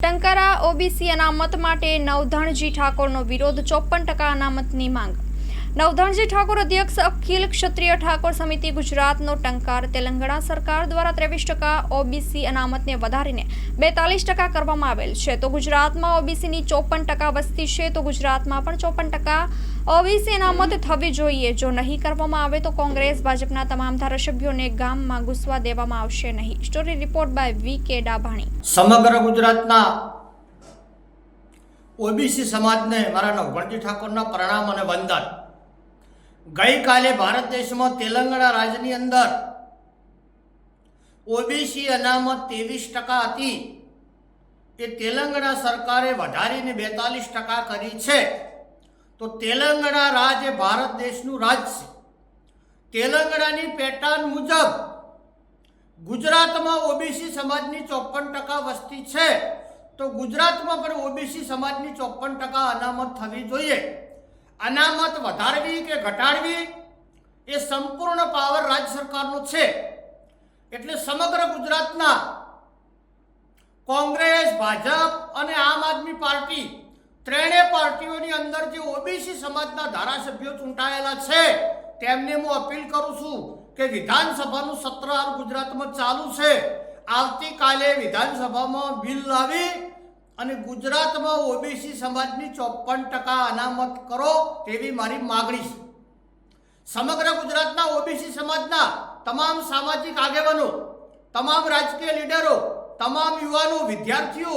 Tankara OBC અનામત માટે નવધણજી ઠાકોરનો વિરોધ ચોપન ટકા અનામતની માંગ. નવધણજી ઠાકોર અધ્યક્ષ અખિલ ક્ષત્રિય ઠાકોર સમિતિ ગુજરાતનો ટંકાર. તેલંગાણા સરકાર દ્વારા ત્રેવીસ ટકા ઓબીસી અનામતને વધારીને બેતાલીસ ટકા કરવામાં આવેલ છે. તો ગુજરાતમાં ઓબીસીની ચોપન ટકા વસ્તી છે. તો ગુજરાતમાં પણ ચોપન ટકા ઓબીસી અનામત થવી જોઈએ. જો નહીં કરવામાં આવે તો કોંગ્રેસ, ભાજપના તમામ ધારાસભ્યોને ગામમાં ઘૂસવા દેવામાં આવશે નહીં. સ્ટોરી રિપોર્ટ બાય વી કે ડાભાણી. સમગ્ર ગુજરાતના ઓબીસી સમાજને મારા નવગણજી ઠાકોરના પ્રણામ અને વંદન. ગઈકાલે ભારત દેશમાં તેલંગાણા રાજ્યની અંદર ઓબીસી અનામત ત્રેવીસ ટકા હતી. એ તેલંગાણા સરકારે વધારીને બેતાલીસ ટકા કરી છે. તો તેલંગાણા રાજ્ય ભારત દેશનું રાજ્ય છે. તેલંગાણાની પેટર્ન મુજબ ગુજરાતમાં ઓબીસી સમાજની ચોપન ટકા વસ્તી છે. તો ગુજરાતમાં પણ ઓબીસી સમાજની ચોપન ટકા અનામત થવી જોઈએ. અનામત વધારવી કે ઘટાડવી એ સંપૂર્ણ પાવર રાજ્ય સરકારનો છે. એટલે સમગ્ર ગુજરાતના કોંગ્રેસ, ભાજપ અને આમ આદમી પાર્ટી ત્રણેય પાર્ટીઓની અંદર જે ઓબીસી સમાજના ધારાસભ્યો ચૂંટાયેલા છે, તેમને હું અપીલ કરું છું કે વિધાનસભાનું સત્ર ગુજરાતમાં ચાલુ છે. આવતીકાલે વિધાનસભામાં બિલ લાવી અને ગુજરાતમાં ઓબીસી સમાજની ચોપન ટકા અનામત કરો તેવી મારી માગણી છે. સમગ્ર ગુજરાતના ઓબીસી સમાજના તમામ સામાજિક આગેવાનો, તમામ રાજકીય લીડરો, તમામ યુવાનો, વિદ્યાર્થીઓ,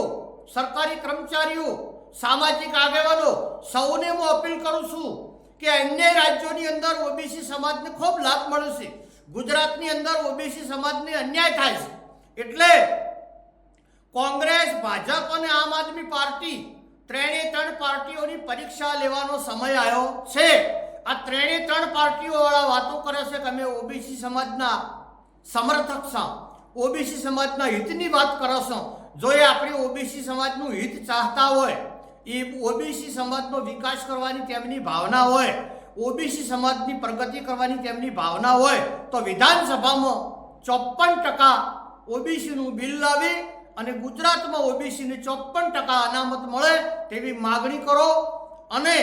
સરકારી કર્મચારીઓ, સામાજિક આગેવાનો, સૌને હું અપીલ કરું છું કે અન્ય રાજ્યોની અંદર ઓબીસી સમાજને ખૂબ લાભ મળે છે. ગુજરાતની અંદર ઓબીસી સમાજને અન્યાય થાય છે. એટલે કોંગ્રેસ, ભાજપ અને આમ આદમી પાર્ટી ત્રણે ત્રણ પાર્ટીઓની પરીક્ષા લેવાનો સમય આવ્યો છે. આ ત્રણે ત્રણ પાર્ટીઓ વાળા વાતો કરે છે કે અમે ઓબીસી સમાજના સમર્થક છો. ઓબીસી સમાજના હિતની વાત કરો છો. જો એ આપણી ઓબીસી સમાજનું હિત ચાહતા હોય, એ ઓબીસી સમાજનો વિકાસ કરવાની તેમની ભાવના હોય, ઓબીસી સમાજની પ્રગતિ કરવાની તેમની ભાવના હોય, તો વિધાનસભામાં ચોપન ટકા ઓબીસીનું બિલ લાવી અને ગુજરાતમાં ઓબીસીને ચોપન ટકા અનામત મળે તેવી માગણી કરો અને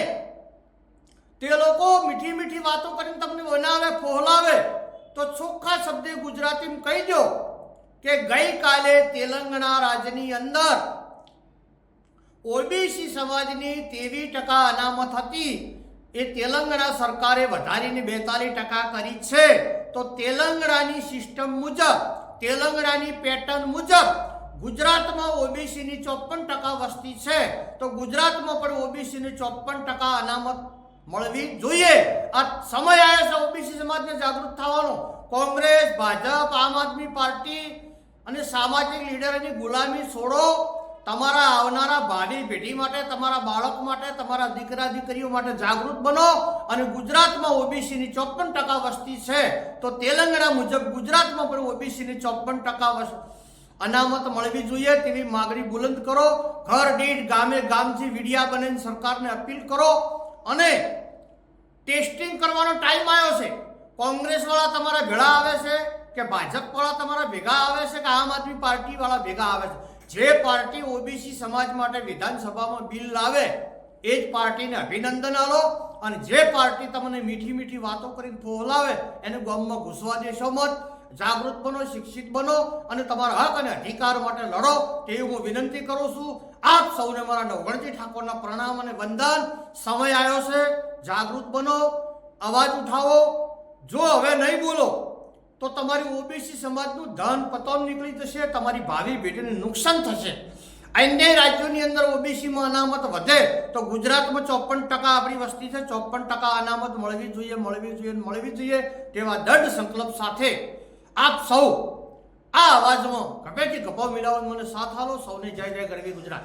તે લોકો મીઠી મીઠી વાતો કરીને તમને બનાવે ફોહલાવે, તો ચોખ્ખા શબ્દે ગુજરાતીમાં કહી દો કે ગઈકાલે તેલંગણા રાજ્યની અંદર ઓબીસી સમાજની તેવી ટકા અનામત હતી. એ તેલંગણા સરકારે વધારીને બેતાલીસ ટકા કરી છે. તો તેલંગણાની સિસ્ટમ મુજબ, તેલંગણાની પેટર્ન મુજબ ગુજરાતમાં ઓબીસીની ચોપન ટકા વસ્તી છે, તો ગુજરાતમાં પણ ઓબીસીની ચોપન ટકા અનામત મળવી જોઈએ. આ સમય આવ્યો છે ઓબીસી સમાજને જાગૃત થવાનો. કોંગ્રેસ, ભાજપ, આમ આદમી પાર્ટી અને સામાજિક લીડરોની ગુલામી છોડો. તમારા આવનારા ભાડી પેઢી માટે, તમારા બાળક માટે, તમારા દીકરા, દીકરીઓ માટે જાગૃત બનો અને ગુજરાતમાં ઓબીસીની ચોપન ટકા વસ્તી છે. તો તેલંગાણા મુજબ ગુજરાતમાં પણ ઓબીસીની ચોપન ટકા વસ્તી અનામત મળવી જોઈએ તેવી માગણી બુલંદ કરો. ઘર, દીઠ, ગામે, ગામથી વિડિયા બનીને સરકારને અપીલ કરો અને ટેસ્ટિંગ કરવાનો ટાઈમ આવ્યો છે. કોંગ્રેસવાળા તમારા ભેળા આવે છે કે ભાજપવાળા તમારા ભેગા આવે છે કે આમ આદમી પાર્ટીવાળા ભેગા આવે છે? જે પાર્ટી ઓબીસી સમાજ માટે વિધાનસભામાં બિલ લાવે, એ જ પાર્ટીને અભિનંદન આલો અને જે પાર્ટી તમને મીઠી મીઠી વાતો કરીને ફોહલાવે, એને ગામમાં ઘૂસવા દેશો મત. જાગૃત બનો, શિક્ષિત બનો અને તમારા હક અને અધિકાર માટે લડો તેવી હું વિનંતી કરું છું. આપ સૌને મારા નવગણજી ઠાકોરના પ્રણામ અને વંદન. સમય આવ્યો છે. જાગૃત બનો. અવાજ ઉઠાવો. જો હવે નહીં બોલો, તો તમારી ઓબીસી સમાજનું ધન પતન નીકળી જશે, તમારી ભાવિ પેઢીને નુકસાન થશે. અન્ય રાજ્યોની અંદર ઓબીસીમાં અનામત વધે, તો ગુજરાતમાં ચોપન ટકા આપણી વસ્તી છે, ચોપન ટકા અનામત મળવી જોઈએ મળવી જોઈએ મળવી જોઈએ તેવા દઢ સંકલ્પ સાથે આપ સૌ આ અવાજમાં કપેથી ગપાવ મિલાવો મને સાથ હાલો સૌને જય જય ગરવી ગુજરાત.